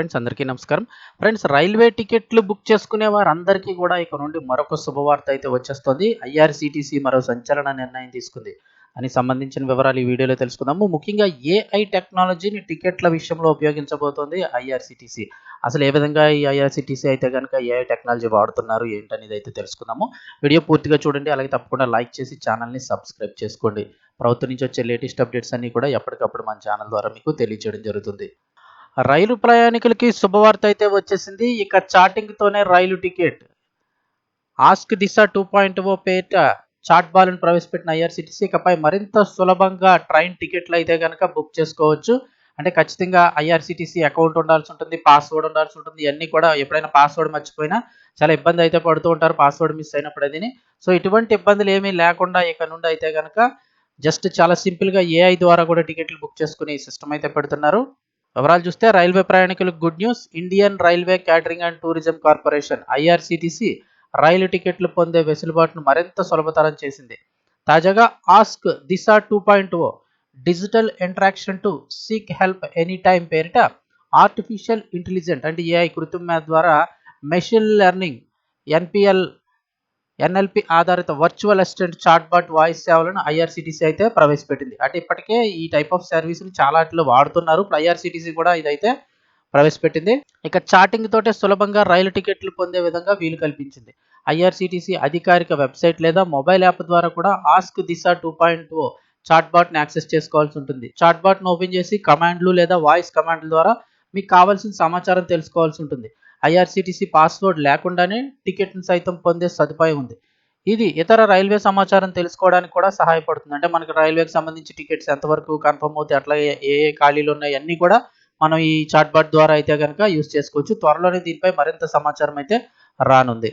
Friends అందరికీ నమస్కారం. Friends railway టికెట్లు బుక్ చేసుకునే వారందరికీ కూడా ఇక నుండి మరొక శుభవార్త అయితే వచ్చేస్తుంది. ఐఆర్సీటీసీ మరో సంచలన నిర్ణయం తీసుకుంది. అని సంబంధించిన వివరాలు ఈ వీడియోలో తెలుసుకుందాము. ముఖ్యంగా ఏఐ టెక్నాలజీని టికెట్ల విషయంలో ఉపయోగించబోతోంది ఐఆర్సీటీసీ అసలు ఏ విధంగా ఈ ఐఆర్సీటీసీ అయితే కనుక ఏఐ టెక్నాలజీ వాడుతున్నారు ఏంటనేది అయితే తెలుసుకుందాము. వీడియో పూర్తిగా చూడండి. అలాగే తప్పకుండా లైక్ చేసి ఛానల్ని సబ్స్క్రైబ్ చేసుకోండి. ప్రభుత్వం నుంచి వచ్చే లేటెస్ట్ అప్డేట్స్ అన్ని కూడా ఎప్పటికప్పుడు మన ఛానల్ ద్వారా మీకు తెలియజేయడం జరుగుతుంది. రైలు ప్రయాణికులకి శుభవార్త అయితే వచ్చేసింది. ఇక చాటింగ్తోనే రైలు ticket ask Disha two point O పేట చాట్ బాల్ని ప్రవేశపెట్టిన ఐఆర్సిటీసీ ఇకపై మరింత సులభంగా ట్రైన్ టికెట్లు అయితే కనుక బుక్ చేసుకోవచ్చు. అంటే ఖచ్చితంగా ఐఆర్సిటీసీ అకౌంట్ ఉండాల్సి ఉంటుంది పాస్వర్డ్ ఉండాల్సి ఉంటుంది ఇవన్నీ కూడా ఎప్పుడైనా పాస్వర్డ్ మర్చిపోయినా చాలా ఇబ్బంది అయితే పడుతూ ఉంటారు పాస్వర్డ్ మిస్ అయినప్పుడు అది సో ఇటువంటి ఇబ్బందులు ఏమీ లేకుండా ఇక నుండి అయితే కనుక జస్ట్ చాలా సింపుల్గా ఏఐ ద్వారా కూడా టికెట్లు బుక్ చేసుకునే సిస్టమ్ అయితే పెడుతున్నారు. వివరాలు చూస్తే రైల్వే ప్రయాణికులకు good news. Indian railway catering and tourism corporation IRCTC రైలు టికెట్లు పొందే వెసులుబాటును మరింత సులభతరం చేసింది. తాజాగా ask Disha two point O digital interaction to seek help any time పేరిట ఆర్టిఫిషియల్ ఇంటెలిజెంట్ అంటే ఏఐ కృత్రిమ ద్వారా మెషిన్ లెర్నింగ్ ఎన్పిఎల్ ఎన్ఎల్పి ఆధారిత వర్చువల్ అసిస్టెంట్ చాట్బాట్ వాయిస్ సేవలను ఐఆర్సిటీసీ అయితే ప్రవేశపెట్టింది. అంటే ఇప్పటికే ఈ టైప్ ఆఫ్ సర్వీస్ని చాలా వాటిలో వాడుతున్నారు. ఇప్పుడు ఐఆర్సిటీసీ కూడా ఇదైతే ప్రవేశపెట్టింది. ఇక చాటింగ్ తోటే సులభంగా రైలు టికెట్లు పొందే విధంగా వీలు కల్పించింది. ఐఆర్సిటీసీ అధికారిక వెబ్సైట్ లేదా మొబైల్ యాప్ ద్వారా కూడా ask Disha two point O చాట్బాట్ని access చేసుకోవాల్సి ఉంటుంది. చాట్బాట్ను ఓపెన్ చేసి కమాండ్లు లేదా వాయిస్ కమాండ్ల ద్వారా మీకు కావాల్సిన సమాచారం తెలుసుకోవాల్సి ఉంటుంది. ఐఆర్సీటీసీ పాస్వర్డ్ లేకుండానే టికెట్ను సైతం పొందే సదుపాయం ఉంది. ఇది ఇతర రైల్వే సమాచారం తెలుసుకోవడానికి కూడా సహాయపడుతుంది. అంటే మనకి రైల్వేకి సంబంధించి టికెట్స్ ఎంతవరకు కన్ఫర్మ్ అవుతాయి అట్లాగే ఏ ఏ ఖాళీలు ఉన్నాయి అన్నీ కూడా మనం ఈ చాట్బాట్ ద్వారా అయితే కనుక యూస్ చేసుకోవచ్చు. త్వరలోనే దీనిపై మరింత సమాచారం అయితే రానుంది.